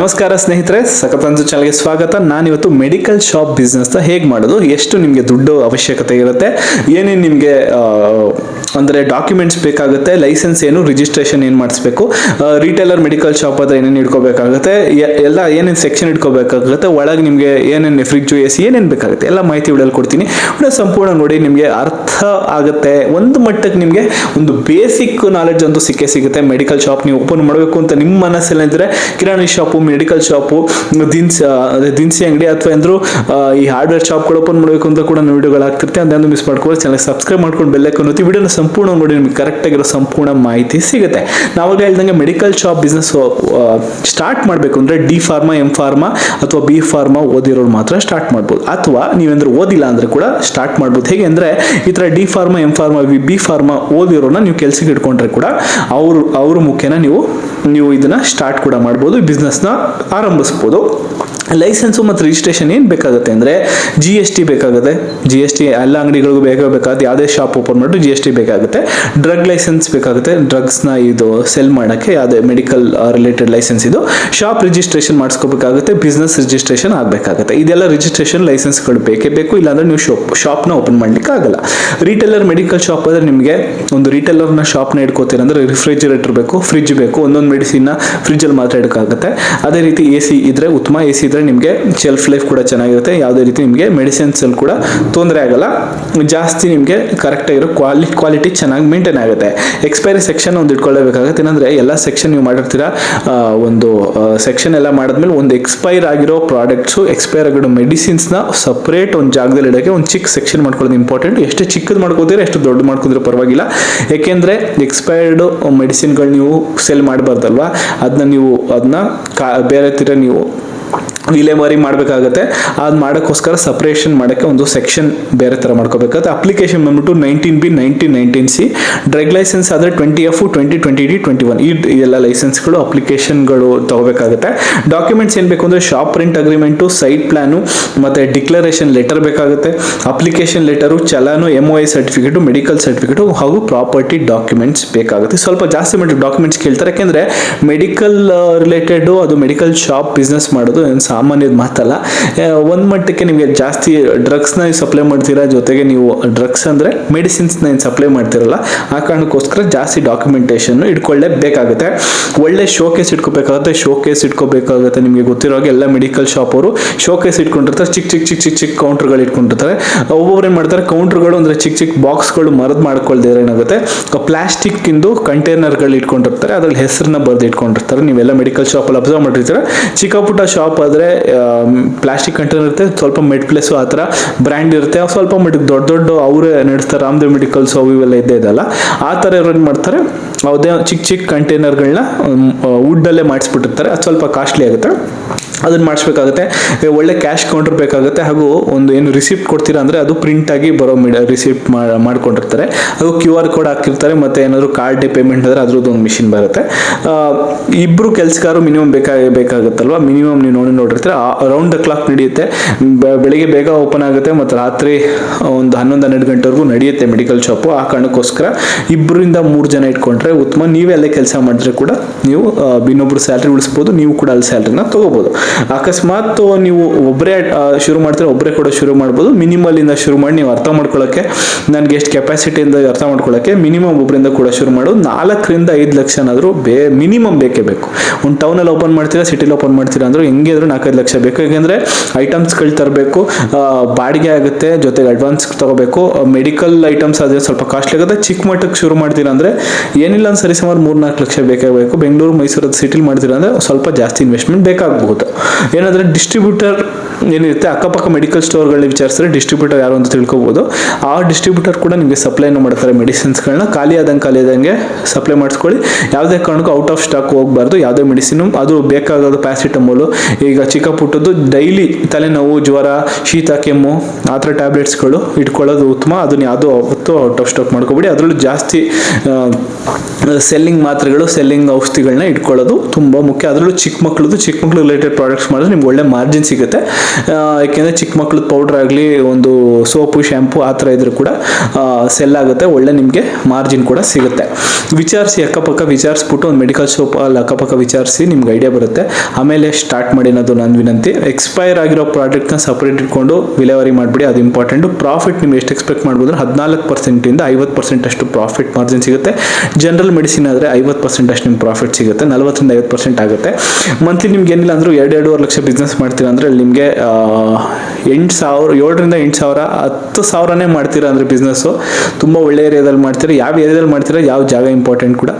ನಮಸ್ಕಾರ ಸ್ನೇಹಿತರೆ, ಸಖತ್ ಚಾನಲ್ಗೆ ಸ್ವಾಗತ. ನಾನಿವತ್ತು ಮೆಡಿಕಲ್ ಶಾಪ್ ಬಿಸ್ನೆಸ್ನ ಹೇಗೆ ಮಾಡೋದು, ಎಷ್ಟು ನಿಮಗೆ ದುಡ್ಡು ಅವಶ್ಯಕತೆ ಇರುತ್ತೆ, ಏನೇನು ನಿಮಗೆ ಅಂದರೆ ಡಾಕ್ಯುಮೆಂಟ್ಸ್ ಬೇಕಾಗುತ್ತೆ ಲೈಸೆನ್ಸ್ ಏನು ರಿಜಿಸ್ಟ್ರೇಷನ್ ಏನು ಮಾಡಿಸ್ಬೇಕು ರಿಟೇಲರ್ ಮೆಡಿಕಲ್ ಶಾಪ್ ಹತ್ರ ಏನೇನು ಇಟ್ಕೋಬೇಕಾಗುತ್ತೆ ಎಲ್ಲ ಏನೇನು ಸೆಕ್ಷನ್ ಇಟ್ಕೋಬೇಕಾಗುತ್ತೆ ಒಳಗೆ ನಿಮಗೆ ಏನೇನು ಫ್ರಿಜ್ಜು ಎ ಸಿ ಏನೇನು ಬೇಕಾಗುತ್ತೆ, ಎಲ್ಲ ಮಾಹಿತಿ ವಿಡಿಯೋಲಿ ಕೊಡ್ತೀನಿ. ವಿಡಿಯೋ ಸಂಪೂರ್ಣ ನೋಡಿ, ನಿಮಗೆ ಅರ್ಥ ಆಗುತ್ತೆ. ಒಂದು ಮಟ್ಟಕ್ಕೆ ನಿಮಗೆ ಒಂದು ಬೇಸಿಕ್ ನಾಲೆಡ್ಜ್ ಅಂತೂ ಸಿಕ್ಕೇ ಸಿಗುತ್ತೆ. ಮೆಡಿಕಲ್ ಶಾಪ್ ನೀವು ಓಪನ್ ಮಾಡಬೇಕು ಅಂತ ನಿಮ್ಮ ಮನಸ್ಸಲ್ಲಿದ್ದರೆ ಕಿರಾಣಿ ಶಾಪು ಮೆಡಿಕಲ್ ಶಾಪು ದಿನಸಿ ದಿನಸಿ ಅಂಗಡಿ ಅಥವಾ ಏನಾದರೂ ಈ ಹಾರ್ಡ್ವೇರ್ ಶಾಪ್ಗಳು ಓಪನ್ ಮಾಡಬೇಕು ಅಂತ ಕೂಡ ನಾನು ವೀಡಿಯೋಗಳು ಹಾಕ್ತಿರ್ತೀನಿ ಅದನ್ನು ಮಿಸ್ ಮಾಡ್ಕೊಳ್ಳಿ. ಚೆನ್ನಾಗಿ ಸಬ್ಸ್ಕ್ರೈಬ್ ಮಾಡ್ಕೊಂಡು ಬೆಲ್ಲಕ್ಕೆ ಅನ್ನೋದು ವಿಡಿಯೋನ ಸಂಪೂರ್ಣ ನೋಡಿ, ನಿಮಗೆ ಕರೆಕ್ಟ್ ಆಗಿರೋ ಸಂಪೂರ್ಣ ಮಾಹಿತಿ ಸಿಗುತ್ತೆ. ನಾವಾಗ ಹೇಳ್ದಂಗೆ ಮೆಡಿಕಲ್ ಶಾಪ್ ಬಿಸ್ನೆಸ್ ಸ್ಟಾರ್ಟ್ ಮಾಡಬೇಕು ಅಂದ್ರೆ ಡಿ ಫಾರ್ಮಾ ಎಂ ಫಾರ್ಮಾ ಅಥವಾ ಬಿ ಫಾರ್ಮಾ ಓದಿರೋರು ಮಾತ್ರ ಸ್ಟಾರ್ಟ್ ಮಾಡ್ಬೋದು. ಅಥವಾ ನೀವೇಂದ್ರೆ ಓದಿಲ್ಲ ಅಂದರೆ ಕೂಡ ಸ್ಟಾರ್ಟ್ ಮಾಡ್ಬೋದು. ಹೇಗೆ ಅಂದ್ರೆ, ಈ ಥರ D pharma M pharma B pharma ಓದಿರೋನ ನೀವು ಕೆಲಸಕ್ಕೆ ಇಟ್ಕೊಂಡ್ರೆ ಕೂಡ ಅವರು, ಅವ್ರ ಮುಖೇನ ನೀವು ನೀವು ಇದನ್ನ ಸ್ಟಾರ್ಟ್ ಕೂಡ ಮಾಡ್ಬೋದು. ಬಿಸ್ನೆಸ್ನ ಆರಂಭಿಸ್ಬೋದು. ಲೈಸೆನ್ಸು ಮತ್ತು ರಿಜಿಸ್ಟ್ರೇಷನ್ ಏನು ಬೇಕಾಗುತ್ತೆ ಅಂದರೆ ಜಿ ಎಸ್ ಟಿ ಬೇಕಾಗುತ್ತೆ. ಜಿ ಎಸ್ ಟಿ ಎಲ್ಲ ಅಂಗಡಿಗಳಿಗೂ ಬೇಕೇ ಬೇಕಾಗುತ್ತೆ ಯಾವುದೇ ಶಾಪ್ ಓಪನ್ ಮಾಡಿದ್ರು ಜಿ ಎಸ್ ಟಿ ಬೇಕಾಗುತ್ತೆ. ಡ್ರಗ್ ಲೈಸೆನ್ಸ್ ಬೇಕಾಗುತ್ತೆ. ಡ್ರಗ್ಸ್ನ ಇದು ಸೆಲ್ ಮಾಡೋಕ್ಕೆ ಯಾವುದೇ ಮೆಡಿಕಲ್ ರಿಲೇಟೆಡ್ ಲೈಸೆನ್ಸ್ ಇದು. ಶಾಪ್ ರಿಜಿಸ್ಟ್ರೇಷನ್ ಮಾಡಿಸ್ಕೋಬೇಕಾಗುತ್ತೆ. ಬಿಸ್ನೆಸ್ ರಿಜಿಸ್ಟ್ರೇಷನ್ ಆಗಬೇಕಾಗುತ್ತೆ. ಇದೆಲ್ಲ ರಿಜಿಸ್ಟ್ರೇಷನ್ ಲೈಸೆನ್ಸ್ಗಳು ಬೇಕೇ ಬೇಕು. ಇಲ್ಲಾಂದರೆ ನೀವು ಶಾಪ್ ಶಾಪ್ನ ಓಪನ್ ಮಾಡಲಿಕ್ಕೆ ಆಗಲ್ಲ. ರಿಟೇಲರ್ ಮೆಡಿಕಲ್ ಶಾಪ್ ಆದರೆ ನಿಮಗೆ ಒಂದು ರಿಟೇಲರ್ನ ಶಾಪ್ನ ಇಟ್ಕೋತೀರ ಅಂದರೆ ರಿಫ್ರಿಜಿರೇಟರ್ ಬೇಕು ಫ್ರಿಜ್ ಬೇಕು, ಒಂದೊಂದು ಮೆಡಿಸಿನ್ನ ಫ್ರಿಜ್ಜಲ್ಲಿ ಮಾತ್ರ ಇಡೋಕ್ಕಾಗುತ್ತೆ ಅದೇ ರೀತಿ ಎ ಸಿ ಇದ್ರೆ ಉತ್ತಮ ಎ ಸಿ ಇದ್ರೆ ನಿಮಗೆ ಶೆಲ್ಫ್ ಲೈಫ್ ಕೂಡ ಚೆನ್ನಾಗಿರುತ್ತೆ. ಯಾವುದೇ ರೀತಿ ನಿಮಗೆ ಮೆಡಿಸಿನ್ಸ್ ಅಲ್ಲಿ ಕೂಡ ತೊಂದರೆ ಆಗಲ್ಲ. ಜಾಸ್ತಿ ನಿಮಗೆ ಕರೆಕ್ಟಾಗಿರೋ ಕ್ವಾಲಿ ಕ್ವಾಲಿಟಿ ಚೆನ್ನಾಗಿ ಮೇಂಟೈನ್ ಆಗುತ್ತೆ. ಎಕ್ಸ್ಪೈರಿ ಸೆಕ್ಷನ್ ಒಂದು ಇಟ್ಕೊಳ್ಳಬೇಕಾಗುತ್ತೆ ಏನಂದ್ರೆ ಎಲ್ಲ ಸೆಕ್ಷನ್ ನೀವು ಮಾಡಿರ್ತೀರಾ ಒಂದು ಸೆಕ್ಷನ್ ಎಲ್ಲ ಮಾಡಿದ್ಮೇಲೆ ಒಂದು ಎಕ್ಸ್ಪೈರ್ ಆಗಿರೋ ಪ್ರಾಡಕ್ಟ್ಸು ಎಕ್ಸ್ಪೈರ್ ಆಗಿರೋ ಮೆಡಿಸಿನ್ಸ್ನ ಸಪ್ರೇಟ್ ಒಂದು ಜಾಗದಲ್ಲಿ ಇಡೋಕ್ಕೆ ಒಂದು ಚಿಕ್ಕ ಸೆಕ್ಷನ್ ಮಾಡ್ಕೊಳ್ಳೋದು ಇಂಪಾರ್ಟೆಂಟ್ ಎಷ್ಟು ಚಿಕ್ಕದು ಮಾಡ್ಕೋತೀರ ಎಷ್ಟು ದೊಡ್ಡ ಮಾಡ್ಕೋದ್ರೆ ಪರವಾಗಿಲ್ಲ. ಏಕೆಂದರೆ ಎಕ್ಸ್ಪೈರ್ಡ್ ಮೆಡಿಸಿನ್ಗಳು ನೀವು ಸೆಲ್ ಮಾಡಬಾರ್ದಲ್ವಾ? ಅದನ್ನ ನೀವು ಅದನ್ನ ಕಾ, ಬೇರೆ ತೀರ ನೀವು ವಿಲೇವಾರಿ ಮಾಡಬೇಕಾಗುತ್ತೆ. ಅದು ಮಾಡೋಕ್ಕೋಸ್ಕರ ಸಪ್ರೇಷನ್ ಮಾಡೋಕ್ಕೆ ಒಂದು ಸೆಕ್ಷನ್ ಬೇರೆ ಥರ ಮಾಡ್ಕೋಬೇಕಾಗುತ್ತೆ. ಅಪ್ಲಿಕೇಶನ್ ಬಂದ್ಬಿಟ್ಟು nineteen B nineteen nineteen C drug license ಆದರೆ twenty F twenty twenty D twenty one ಈ ಎಲ್ಲ ಲೈಸೆನ್ಸ್ಗಳು ಅಪ್ಲಿಕೇಶನ್ಗಳು ತಗೋಬೇಕಾಗುತ್ತೆ. ಡಾಕ್ಯುಮೆಂಟ್ಸ್ ಏನು ಬೇಕು ಅಂದರೆ shop print agreement site plan ಮತ್ತು ಡಿಕ್ಲರೇಷನ್ ಲೆಟರ್ ಬೇಕಾಗುತ್ತೆ. Application letter challan M O I certificate medical certificate ಹಾಗೂ ಪ್ರಾಪರ್ಟಿ ಡಾಕ್ಯುಮೆಂಟ್ಸ್ ಬೇಕಾಗುತ್ತೆ. ಸ್ವಲ್ಪ ಜಾಸ್ತಿ ಮಾಡಿ ಡಾಕ್ಯುಮೆಂಟ್ಸ್ ಕೇಳ್ತಾರೆ. ಯಾಕೆಂದರೆ ಮೆಡಿಕಲ್ ರಿಲೇಟೆಡು ಅದು ಮೆಡಿಕಲ್ ಶಾಪ್ ಬಿಸ್ನೆಸ್ ಮಾಡೋದು ಏನು ಸಾಮಾನ್ಯದ ಮಾತಲ್ಲ. ಒಂದು ಮಟ್ಟಕ್ಕೆ ನಿಮಗೆ ಜಾಸ್ತಿ ಡ್ರಗ್ಸ್ನ ಸಪ್ಲೈ ಮಾಡ್ತೀರಾ, ಜೊತೆಗೆ ನೀವು ಡ್ರಗ್ಸ್ ಅಂದರೆ ಮೆಡಿಸಿನ್ಸ್ನ ಏನು ಸಪ್ಲೈ ಮಾಡ್ತಿರಲ್ಲ, ಆ ಕಾರಣಕ್ಕೋಸ್ಕರ ಜಾಸ್ತಿ ಡಾಕ್ಯುಮೆಂಟೇಷನ್ ಇಟ್ಕೊಳ್ಳೇಬೇಕಾಗುತ್ತೆ. ಒಳ್ಳೆ ಶೋಕೇಸ್ ಇಟ್ಕೋಬೇಕಾಗುತ್ತೆ ಶೋಕೇಸ್ ಇಟ್ಕೋಬೇಕಾಗುತ್ತೆ. ನಿಮಗೆ ಗೊತ್ತಿರೋ ಹಾಗೆ ಎಲ್ಲ ಮೆಡಿಕಲ್ ಶಾಪ್ ಅವರು ಶೋಕೇಸ್ ಇಟ್ಕೊಂಡಿರ್ತಾರೆ. ಚಿಕ್ಕ ಚಿಕ್ಕ ಚಿಕ್ಕ ಚಿಕ್ಕ ಚಿಕ್ಕ ಕೌಂಟರ್ಗಳು ಇಟ್ಕೊಂಡಿರ್ತಾರೆ. ಒಬ್ಬೊಬ್ರು ಏನು ಮಾಡ್ತಾರೆ ಕೌಂಟರ್ಗಳು ಅಂದರೆ ಚಿಕ್ಕ ಚಿಕ್ಕ ಬಾಕ್ಸ್ಗಳು ಮರದ ಮಾಡ್ಕೊಳ್ದೇ ಏನಾಗುತ್ತೆ ಪ್ಲಾಸ್ಟಿಕ್ ಇಂದು ಕಂಟೈನರ್ಗಳು ಇಟ್ಕೊಂಡಿರ್ತಾರೆ. ಅದ್ರಲ್ಲಿ ಹೆಸರನ್ನ ಬರೆದು ಇಟ್ಕೊಂಡಿರ್ತಾರೆ. ನೀವೆಲ್ಲ ಮೆಡಿಕಲ್ ಶಾಪಲ್ಲಿ ಅಬ್ಸರ್ವ್ ಮಾಡಿರ್ತೀರ. ಚಿಕ್ಕ ಪುಟ್ಟ ಶಾಪ್ ಆದರೆ ಪ್ಲಾಸ್ಟಿಕ್ ಕಂಟೈನರ್ ಇರುತ್ತೆ, ಸ್ವಲ್ಪ ಮೆಡ್ ಪ್ಲೇಸ್ ಆ ಥರ ಬ್ರ್ಯಾಂಡ್ ಇರುತ್ತೆ. ಸ್ವಲ್ಪ ಮಟ್ಟಿಗೆ ದೊಡ್ಡ ದೊಡ್ಡ ಅವರೇ ನಡೆಸ್ತಾರೆ, ರಾಮದೇವ್ ಮೆಡಿಕಲ್ಸ್ ಅವು ಇವೆಲ್ಲ ಇದ್ದೇ ಇದಲ್ಲ ಆ ಥರ ಇವ್ರು ಏನು ಮಾಡ್ತಾರೆ, ಯಾವುದೇ ಚಿಕ್ಕ ಚಿಕ್ಕ ಕಂಟೈನರ್ಗಳನ್ನ ವುಡ್ಡಲ್ಲೇ ಮಾಡಿಸ್ಬಿಟ್ಟಿರ್ತಾರೆ. ಅದು ಸ್ವಲ್ಪ ಕಾಸ್ಟ್ಲಿ ಆಗುತ್ತೆ. ಅದನ್ನ ಮಾಡಿಸ್ಬೇಕಾಗುತ್ತೆ. ಒಳ್ಳೆ ಕ್ಯಾಶ್ ಕೌಂಟರ್ ಬೇಕಾಗುತ್ತೆ. ಹಾಗೂ ಒಂದು ಏನು ರಿಸಿಪ್ಟ್ ಕೊಡ್ತೀರಾ ಅಂದರೆ, ಅದು ಪ್ರಿಂಟ್ ಆಗಿ ಬರೋ ರಿಸಿಪ್ಟ್ ಮಾಡ್ಕೊಂಡಿರ್ತಾರೆ. ಹಾಗೂ ಕ್ಯೂ ಆರ್ ಕೋಡ್ ಹಾಕಿರ್ತಾರೆ. ಮತ್ತು ಏನಾದರೂ ಕಾರ್ಡ್ ಪೇಮೆಂಟ್ ಆದರೆ ಅದ್ರದ್ದು ಒಂದು ಮಿಷಿನ್ ಬರುತ್ತೆ. ಇಬ್ಬರು ಇಬ್ರು ಕೆಲಸಗಾರರು ಮಿನಿಮಮ್ ಬೇಕಾಗಿ ಬೇಕಾಗುತ್ತಲ್ವ? ಮಿನಿಮಮ್ ನೀವು ನೋಡಿ ನೋಡಿರ್ತೀರ ರೌಂಡ್ ದ ಕ್ಲಾಕ್ ನಡೆಯುತ್ತೆ. ಬೆಳಿಗ್ಗೆ ಬೇಗ ಓಪನ್ ಆಗುತ್ತೆ ಮತ್ತು ರಾತ್ರಿ ಒಂದು ಹನ್ನೊಂದು, ಹನ್ನೆರಡು ಗಂಟೆವರೆಗೂ ನಡೆಯುತ್ತೆ ಮೆಡಿಕಲ್ ಶಾಪು ಆ ಕಾರಣಕ್ಕೋಸ್ಕರ ಇಬ್ಬರಿಂದ ಮೂರು ಜನ ಇಟ್ಕೊಂಡ್ರೆ ಉತ್ತಮ. ನೀವೇ ಅಲ್ಲೇ ಕೆಲಸ ಮಾಡಿದ್ರೆ ಕೂಡ ನೀವು ಇನ್ನೊಬ್ರು ಸ್ಯಾಲ್ರಿ ಉಳಿಸ್ಬೋದು, ನೀವು ಕೂಡ ಅಲ್ಲಿ ಸ್ಯಾಲ್ರಿನ ತೊಗೋಬೋದು. ಅಕಸ್ಮಾತ್ ನೀವು ಒಬ್ಬರೇ ಶುರು ಮಾಡ್ತಾರೆ ಒಬ್ಬರೇ ಕೂಡ ಶುರು ಮಾಡ್ಬೋದು. ಮಿನಿಮಲ್ ಇಂದ ಶುರು ಮಾಡಿ ನೀವು ಅರ್ಥ ಮಾಡ್ಕೊಳ್ಳೋಕ್ಕೆ ನನಗೆ ಎಷ್ಟು ಕೆಪಾಸಿಟಿಯಿಂದ ಅರ್ಥ ಮಾಡ್ಕೊಳ್ಳೋಕ್ಕೆ ಮಿನಿಮಮ್ ಒಬ್ಬರಿಂದ ಕೂಡ ಶುರು ಮಾಡೋದು ನಾಲ್ಕರಿಂದ ಐದು ಲಕ್ಷನಾದರೂ ಬೇ ಮಿನಿಮಮ್ ಬೇಕೇ ಬೇಕು. ಒಂದು ಟೌನಲ್ಲಿ ಓಪನ್ ಮಾಡ್ತೀರಾ ಸಿಟಿಲಿ ಓಪನ್ ಮಾಡ್ತೀರಾ ಅಂದ್ರೆ ಹೆಂಗೆ ಆದ್ರೂ ನಾಲ್ಕೈದು ಲಕ್ಷ ಬೇಕು. ಯಾಕೆಂದರೆ ಐಟಮ್ಸ್ಗಳು ತರಬೇಕು ಬಾಡಿಗೆ ಆಗುತ್ತೆ, ಜೊತೆಗೆ ಅಡ್ವಾನ್ಸ್ ತಗೋಬೇಕು. ಮೆಡಿಕಲ್ ಐಟಮ್ಸ್ ಆದರೆ ಸ್ವಲ್ಪ ಕಾಸ್ಟ್ಲಿ ಆಗುತ್ತೆ. ಚಿಕ್ಕ ಮಟ್ಟಕ್ಕೆ ಶುರು ಮಾಡ್ತೀರಾ ಅಂದರೆ ಏನಿಲ್ಲ ಒಂದು ಸರಿ ಸುಮಾರು ಮೂರು ನಾಲ್ಕು ಲಕ್ಷ ಬೇಕಾಗಬೇಕು. ಬೆಂಗಳೂರು ಮೈಸೂರು ಸಿಟಿಲಿ ಮಾಡ್ತೀರಾ ಅಂದರೆ ಸ್ವಲ್ಪ ಜಾಸ್ತಿ ಇನ್ವೆಸ್ಟ್ಮೆಂಟ್ ಬೇಕಾಗಬಹುದು. ಏನಾದರೆ ಡಿಸ್ಟ್ರಿಬ್ಯೂಟರ್ ಏನಿರುತ್ತೆ, ಅಕ್ಕಪಕ್ಕ ಮೆಡಿಕಲ್ ಸ್ಟೋರ್ಗಳಲ್ಲಿ ವಿಚಾರಿಸಿದ್ರೆ ಡಿಸ್ಟ್ರಿಬ್ಯೂಟರ್ ಯಾರು ಅಂತ ತಿಳ್ಕೊಬೋದು. ಆ ಡಿಸ್ಟ್ರಿಬ್ಯೂಟರ್ ಕೂಡ ನಿಮಗೆ ಸಪ್ಲೈನ ಮಾಡ್ತಾರೆ ಮೆಡಿಸಿನ್ಸ್ಗಳನ್ನ ಖಾಲಿ ಆದಂಗೆ ಖಾಲಿ ಆದಂಗೆ ಸಪ್ಲೈ ಮಾಡಿಸ್ಕೊಳ್ಳಿ. ಯಾವುದೇ ಕಾರಣಕ್ಕೂ ಔಟ್ ಆಫ್ ಸ್ಟಾಕ್ ಹೋಗಬಾರ್ದು. ಯಾವುದೇ ಮೆಡಿಸಿನು ಅದು ಬೇಕಾಗೋದು ಪ್ಯಾಸಿಟಮೋಲು ಈಗ ಚಿಕ್ಕ ಪುಟ್ಟದ್ದು ಡೈಲಿ ತಲೆನೋವು, ಜ್ವರ, ಶೀತ, ಕೆಮ್ಮು, ಆ ಥರ ಟ್ಯಾಬ್ಲೆಟ್ಸ್ಗಳು ಇಟ್ಕೊಳ್ಳೋದು ಉತ್ತಮ. ಅದನ್ನ ಯಾವುದೋ ಅವತ್ತು ಔಟ್ ಆಫ್ ಸ್ಟಾಕ್ ಮಾಡ್ಕೊಬೇಡಿ. ಅದರಲ್ಲೂ ಜಾಸ್ತಿ ಸೆಲ್ಲಿಂಗ್ ಮಾತ್ರೆಗಳು ಸೆಲ್ಲಿಂಗ್ ಔಷಧಿಗಳನ್ನ ಇಟ್ಕೊಳ್ಳೋದು ತುಂಬ ಮುಖ್ಯ. ಅದರಲ್ಲೂ ಚಿಕ್ಕ ಮಕ್ಳದ್ದು, ಚಿಕ್ಕ ಮಕ್ಳು ರಿಲೇಟೆಡ್ ಪ್ರಾಡಕ್ಟ್ಸ್ ಮಾಡಿದ್ರೆ ನಿಮ್ಗೆ ಒಳ್ಳೆ ಮಾರ್ಜಿನ್ ಸಿಗುತ್ತೆ. ಯಾಕೆಂದರೆ ಚಿಕ್ಕ ಮಕ್ಳದ್ದು ಪೌಡ್ರ್ ಆಗಲಿ, ಒಂದು ಸೋಪು ಶ್ಯಾಂಪು ಆ ಥರ ಇದ್ರೂ ಕೂಡ ಸೆಲ್ ಆಗುತ್ತೆ. ಒಳ್ಳೆ ನಿಮಗೆ ಮಾರ್ಜಿನ್ ಕೂಡ ಸಿಗುತ್ತೆ. ವಿಚಾರಿಸಿ, ಅಕ್ಕಪಕ್ಕ ವಿಚಾರಿಸ್ಬಿಟ್ಟು ಒಂದು ಮೆಡಿಕಲ್ ಶಾಪ್ ಅಲ್ಲಿ ಅಕ್ಕಪಕ್ಕ ವಿಚಾರಿಸಿ ನಿಮ್ಗೆ ಐಡಿಯಾ ಬರುತ್ತೆ. ಆಮೇಲೆ ಸ್ಟಾರ್ಟ್ ಮಾಡಿ ಅನ್ನೋದು ನನ್ನ ವಿನಂತಿ ಎಕ್ಸ್ಪೈರ್ ಆಗಿರೋ ಪ್ರಾಡಕ್ಟ್ನ ಸಪ್ರೇಟ್ ಇಟ್ಕೊಂಡು ವಿಲೇವರಿ ಮಾಡಿಬಿಡಿ, ಅದು ಇಂಪಾರ್ಟೆಂಟು ಪ್ರಾಫಿಟ್ ನೀವು ಎಷ್ಟು ಎಕ್ಸ್ಪೆಕ್ಟ್ ಮಾಡ್ಬೋದು ಹದಿನಾಲ್ಕು ಪರ್ಸೆಂಟಿಂದ ಐವತ್ತು ಪರ್ಸೆಂಟ್ ಅಷ್ಟು ಪ್ರಾಫಿಟ್ ಮಾರ್ಜಿನ್ ಸಿಗುತ್ತೆ. ಜನರಲ್ ಮೆಡಿಸಿನ್ ಆದರೆ ಐವತ್ತು ಪರ್ಸೆಂಟ್ ಅಷ್ಟು ನಿಮ್ಗೆ ಪ್ರಾಫಿಟ್ ಸಿಗುತ್ತೆ. ನಲವತ್ತರಿಂದ ಐವತ್ತು ಪರ್ಸೆಂಟ್ ಆಗುತ್ತೆ. ಮಂತ್ಲಿ ನಿಮ್ಗೆ ಏನಿಲ್ಲ ಅಂದರೂ ಎರಡು ಎರಡೂವರೆ ಲಕ್ಷ ಬಿಸ್ನೆಸ್ ಮಾಡ್ತೀರಾ ಅಂದರೆ ನಿಮಗೆ ಎಂಟು ಸಾವಿರ, ಏಳರಿಂದ ಎಂಟು ಸಾವಿರ, ಹತ್ತು ಸಾವಿರನೇ ಮಾಡ್ತೀರಾ ಅಂದರೆ ಬಿಸ್ನೆಸ್ಸು ತುಂಬ ಒಳ್ಳೆ ಏರಿಯಾದಲ್ಲಿ ಮಾಡ್ತೀರಾ. ಯಾವ ಏರಿಯಾದಲ್ಲಿ ಮಾಡ್ತೀರಾ? ಯಾವ ಜಾಗ ಇಂಪಾರ್ಟೆಂಟ್ ಕೂಡ.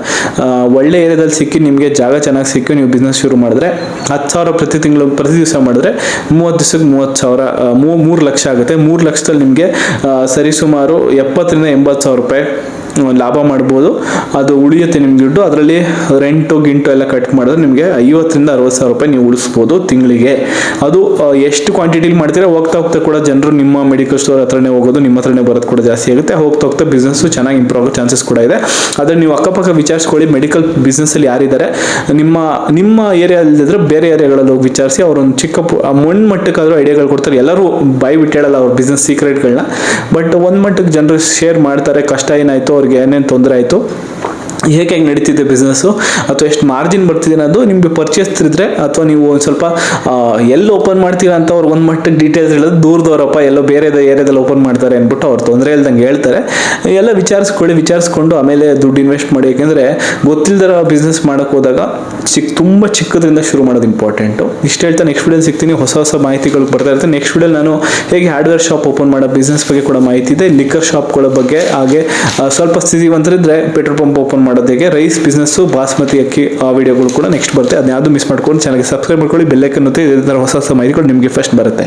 ಒಳ್ಳೆ ಏರಿಯಾದಲ್ಲಿ ಸಿಕ್ಕಿ ನಿಮಗೆ ಜಾಗ ಚೆನ್ನಾಗಿ ಸಿಕ್ಕಿ ನೀವು ಬಿಸ್ನೆಸ್ ಶುರು ಮಾಡಿದ್ರೆ ಹತ್ತು ಸಾವಿರ ಪ್ರತಿ ತಿಂಗಳು ಪ್ರತಿ ದಿವಸ ಮಾಡಿದ್ರೆ ಮೂವತ್ತು ದಿವಸಕ್ಕೆ ಮೂವತ್ತು ಸಾವಿರ ಮೂರು ಲಕ್ಷ ಆಗುತ್ತೆ. ಮೂರು ಲಕ್ಷದಲ್ಲಿ ನಿಮಗೆ ಸರಿಸುಮಾರು ಎಪ್ಪತ್ತರಿಂದ ಎಂಬತ್ತು ಸಾವಿರ ರೂಪಾಯಿ ಲಾಭ ಮಾಡ್ಬೋದು. ಅದು ಉಳಿಯುತ್ತೆ ನಿಮ್ಗೆ ದುಡ್ಡು. ಅದರಲ್ಲಿ ರೆಂಟು ಗಿಂಟು ಎಲ್ಲ ಕಟ್ ಮಾಡಿದ್ರೆ ನಿಮಗೆ ಐವತ್ತರಿಂದ ಅರವತ್ತು ಸಾವಿರ ರೂಪಾಯಿ ನೀವು ಉಳಿಸ್ಬೋದು ತಿಂಗಳಿಗೆ. ಅದು ಎಷ್ಟು ಕ್ವಾಂಟಿಟಿಲಿ ಮಾಡ್ತೀರ? ಹೋಗ್ತಾ ಹೋಗ್ತಾ ಕೂಡ ಜನರು ನಿಮ್ಮ ಮೆಡಿಕಲ್ ಸ್ಟೋರ್ ಹತ್ರನೇ ಹೋಗೋದು, ನಿಮ್ಮ ಹತ್ರನೇ ಬರೋದು ಕೂಡ ಜಾಸ್ತಿ ಆಗುತ್ತೆ. ಹೋಗ್ತಾ ಹೋಗ್ತಾ ಬಿಸ್ನೆಸ್ಸು ಚೆನ್ನಾಗಿ ಇಂಪ್ರೂವ್ ಆಗೋ ಚಾನ್ಸಸ್ ಕೂಡ ಇದೆ. ಆದರೆ ನೀವು ಅಕ್ಕಪಕ್ಕ ವಿಚಾರಿಸ್ಕೊಳ್ಳಿ ಮೆಡಿಕಲ್ ಬಿಸ್ನೆಸ್ಸಲ್ಲಿ ಯಾರಿದ್ದಾರೆ, ನಿಮ್ಮ ನಿಮ್ಮ ಏರಿಯಾದಲ್ಲಿದ್ದರೆ ಬೇರೆ ಏರಿಯಾಗಳಲ್ಲಿ ಹೋಗಿ ವಿಚಾರಿಸಿ ಅವ್ರೊಂದು ಚಿಕ್ಕ ಮಣ್ಣು ಮಟ್ಟಕ್ಕಾದರೂ ಐಡಿಯಾಗಳು ಕೊಡ್ತಾರೆ. ಎಲ್ಲರೂ ಬಾಯಿ ಬಿಟ್ಟು ಹೇಳಲ್ಲ ಅವ್ರ ಬಿಸ್ನೆಸ್ ಸೀಕ್ರೆಟ್ಗಳನ್ನ ಬಟ್ ಒಂದು ಮಟ್ಟಕ್ಕೆ ಜನರು ಶೇರ್ ಮಾಡ್ತಾರೆ, ಕಷ್ಟ ಏನಾಯಿತು ಅವ್ರಿಗೆ ಏನೇನು ತೊಂದರೆ ಆಯಿತು? ಹೇಗೆ ಹೆಂಗೆ ನಡೀತಿದೆ ಬಿಸ್ನೆಸ್ಸು ಅಥವಾ ಎಷ್ಟು ಮಾರ್ಜಿನ್ ಬರ್ತಿದೆ ಅನ್ನೋದು ನಿಮಗೆ ಪರ್ಚೇಸ್ ಇದ್ರೆ ಅಥವಾ ನೀವು ಒಂದು ಸ್ವಲ್ಪ ಎಲ್ಲಿ ಓಪನ್ ಮಾಡ್ತೀರಾ ಅಂತ ಅವ್ರು ಒಂದು ಮಟ್ಟಕ್ಕೆ ಡೀಟೇಲ್ಸ್ ಹೇಳೋದು ದೂರದವರಪ್ಪ ಎಲ್ಲೋ ಬೇರೆ ಏರಿಯಾದಲ್ಲಿ ಓಪನ್ ಮಾಡ್ತಾರೆ ಅಂದ್ಬಿಟ್ಟು ಅವ್ರು ತೊಂದರೆ ಇಲ್ದಂಗೆ ಹೇಳ್ತಾರೆ. ಎಲ್ಲ ವಿಚಾರಿಸ್ಕೊಳ್ಳಿ, ವಿಚಾರಿಸ್ಕೊಂಡು ಆಮೇಲೆ ದುಡ್ಡು ಇನ್ವೆಸ್ಟ್ ಮಾಡಿ. ಯಾಕೆಂದರೆ ಗೊತ್ತಿಲ್ದಿರೋ ಬಿಸ್ನೆಸ್ ಮಾಡೋಕೆ ಹೋದಾಗ ಚಿಕ್ಕ ತುಂಬ ಚಿಕ್ಕದ್ರಿಂದ ಶುರು ಮಾಡೋದು ಇಂಪಾರ್ಟೆಂಟು ಇಷ್ಟು ಹೇಳ್ತಾ ನೆಕ್ಸ್ಟ್ ವಿಡಿಯೋ ಸಿಗ್ತೀನಿ. ಹೊಸ ಹೊಸ ಮಾಹಿತಿಗಳು ಬರ್ತಾ ಇರುತ್ತೆ. ನೆಕ್ಸ್ಟ್ ವಿಡಿಯೋ ನಾನು ಹೇಗೆ ಹಾರ್ಡ್ವೇರ್ ಶಾಪ್ ಓಪನ್ ಮಾಡೋ ಬಿಸ್ನೆಸ್ ಬಗ್ಗೆ ಕೂಡ ಮಾಹಿತಿ ಇದೆ. ಲಿಕ್ಕರ್ ಶಾಪ್ಗಳ ಬಗ್ಗೆ, ಹಾಗೆ ಸ್ವಲ್ಪ ಸ್ಥಿತಿ ಸ್ಥಿತಿವಂತರಿದ್ರೆ ಪೆಟ್ರೋಲ್ ಪಂಪ್ ಓಪನ್ ಮಾಡೋದು ಹೇಗೆ ರೈಸ್ ಬಿಸ್ನೆಸ್ಸು ಬಾಸ್ಮತಿ ಅಕ್ಕಿ ಆ ವಿಡಿಯೋಗಳು ಕೂಡ ನೆಕ್ಸ್ಟ್ ಬರುತ್ತೆ. ಅದನ್ನ ಯಾವುದು ಮಿಸ್ ಮಾಡ್ಕೊಂಡು ಚಾನಲ್ಗೆ ಸಬ್ಸ್ಕ್ರೈಬ್ ಮಾಡ್ಕೊಳ್ಳಿ ಬೆಲ್ಲೈಕನ್ ಇದೇ ಥರ ಹೊಸ ಹೊಸ ಮಾಹಿತಿಗಳು ನಿಮಗೆ ಫಸ್ಟ್ ಬರುತ್ತೆ.